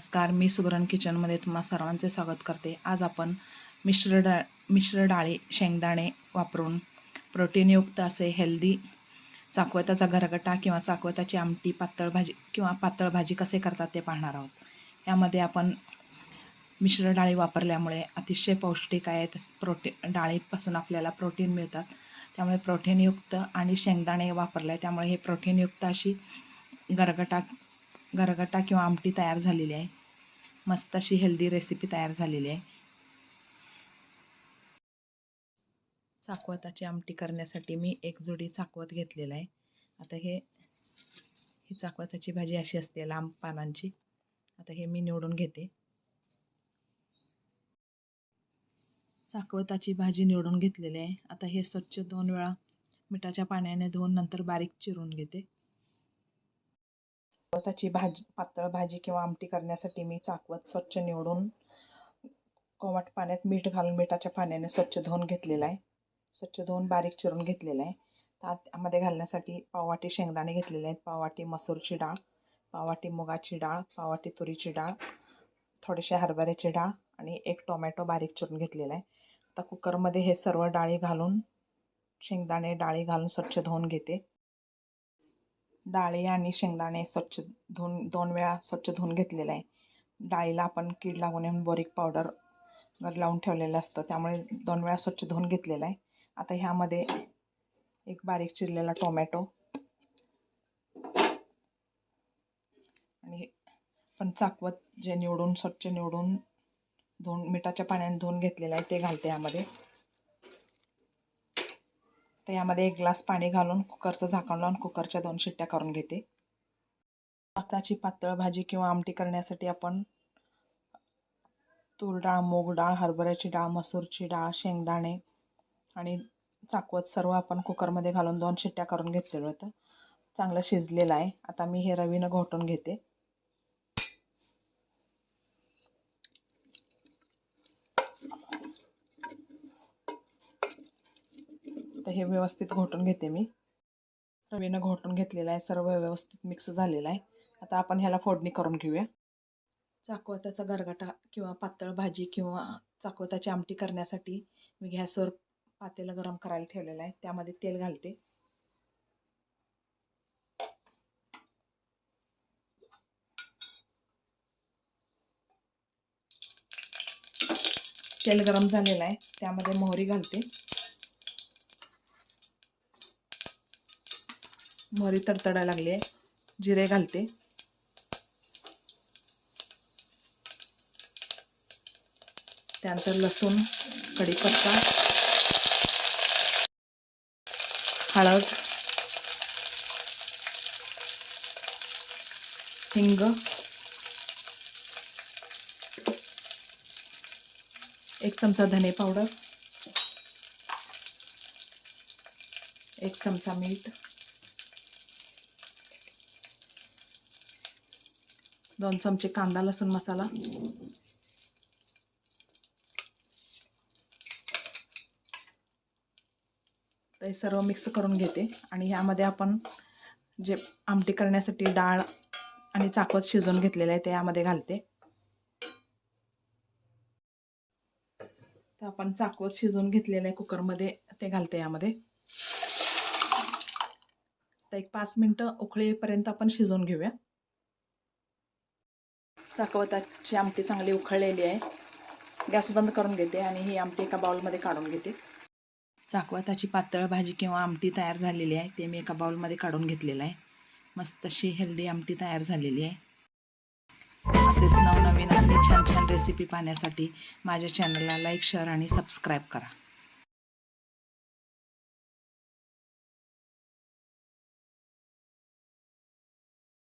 नमस्कार मी सुगरण किचनमध्ये तुम्हा सर्वांचे स्वागत करते. आज आपण मिश्र डा मिश्र डाळी शेंगदाणे वापरून प्रोटीनयुक्त असे हेल्दी चाकवताचा गरगटा किंवा चाकवताची आमटी पातळ भाजी किंवा पातळ भाजी कसे करतात ते पाहणार आहोत. यामध्ये आपण मिश्र डाळी वापरल्यामुळे अतिशय पौष्टिक आहेत. प्रोटी डाळीपासून आपल्याला प्रोटीन मिळतात. त्यामुळे प्रोटीनयुक्त आणि शेंगदाणे वापरले त्यामुळे हे प्रोटीनयुक्त अशी गरगटा गरगटा किंवा आमटी तयार झालेली आहे. मस्त अशी हेल्दी रेसिपी तयार झालेली आहे. चाकवताची आमटी करण्यासाठी मी एक जोडी चाकवत घेतलेलं आहे. आता हे ही चाकवताची भाजी अशी असते लांब पानांची. आता हे मी निवडून घेते. चाकवताची भाजी निवडून घेतलेली आहे. आता हे स्वच्छ दोन वेळा मिठाच्या पाण्याने धुवून नंतर बारीक चिरून घेते. पदार्थाची भाजी पातळ भाजी किंवा आमटी करण्यासाठी मी चाकवत स्वच्छ निवडून कोमट पाण्यात मीठ घालून मिठाच्या पाण्याने स्वच्छ धुवून घेतलेला आहे. स्वच्छ धुवून बारीक चिरून घेतलेला आहे. त्यामध्ये घालण्यासाठी पाववाटी शेंगदाणे घेतलेले आहेत. पाववाटी मसूरची डाळ पाववाटी मुगाची डाळ पाववाटी तुरीची डाळ थोडेसे हरभऱ्याची डाळ आणि एक टोमॅटो बारीक चिरून घेतलेला आहे. आता कुकरमध्ये हे सर्व डाळी घालून शेंगदाणे डाळी घालून स्वच्छ धुवून घेते. डाळी आणि शेंगदाणे स्वच्छ धुवून दोन वेळा स्वच्छ धुवून घेतलेलं आहे. डाळीला आपण कीड लागू नये म्हणून बोरिक पावडर लावून ठेवलेलं असतं. त्यामुळे दोन वेळा स्वच्छ धुवून घेतलेलं आहे. आता ह्यामध्ये एक बारीक चिरलेला टोमॅटो आणि पण चाकवत जे निवडून स्वच्छ निवडून धुवून मिठाच्या पाण्याने धुवून घेतलेलं आहे ते घालते यामध्ये तर यामध्ये एक ग्लास पाणी घालून कुकरचं झाकण लावून कुकरच्या दोन शिट्ट्या करून घेते. भाताची पातळ भाजी किंवा आमटी करण्यासाठी आपण तूर डाळ मूग डाळ हरभऱ्याची डाळ मसूरची डाळ शेंगदाणे आणि चाकवत सर्व आपण कुकरमध्ये घालून दोन शिट्ट्या करून घेतलेलं होतं चांगलं शिजलेलं आहे. आता मी हे रवीनं घोटून घेते. आता हे व्यवस्थित घोटून घेते मी. रवीनं घोटून घेतलेलं आहे सर्व व्यवस्थित मिक्स झालेला आहे. आता आपण ह्याला फोडणी करून घेऊया. चाकवताचा गरगाटा किंवा पातळ भाजी किंवा चाकवताची आमटी करण्यासाठी मी गॅसवर पातेलं गरम करायला ठेवलेलं आहे. त्यामध्ये तेल घालते. तेल गरम झालेलं आहे. त्यामध्ये मोहरी घालते. मोहरी तडतडा लागली आहे जिरे घालते. त्यानंतर लसूण कढीपत्ता हळद हिंग एक चमचा धने पावडर एक चमचा मीठ दोन चमचे कांदा लसूण मसाला. तर हे सर्व मिक्स करून घेते. आणि ह्यामध्ये आपण जे आमटी करण्यासाठी डाळ आणि चाकवत शिजवून घेतलेलं आहे ते यामध्ये घालते. तर आपण चाकवत शिजवून घेतलेलं आहे कुकरमध्ये ते घालते यामध्ये. तर एक पाच मिनटं उकळीपर्यंत आपण शिजवून घेऊया. चाकवताची आमटी चांगली उखळलेली आहे. गॅस बंद करून घेते आणि ही आमटी एका बाउलमध्ये काढून घेते. चाकवताची पातळ भाजी किंवा आमटी तयार झालेली आहे ते मी एका बाउलमध्ये काढून घेतलेलं आहे. मस्त अशी हेल्दी आमटी तयार झालेली आहे. असेच नवनवीन आणि छान छान रेसिपी पाहण्यासाठी माझ्या चॅनलला लाईक शेअर आणि सबस्क्राईब करा.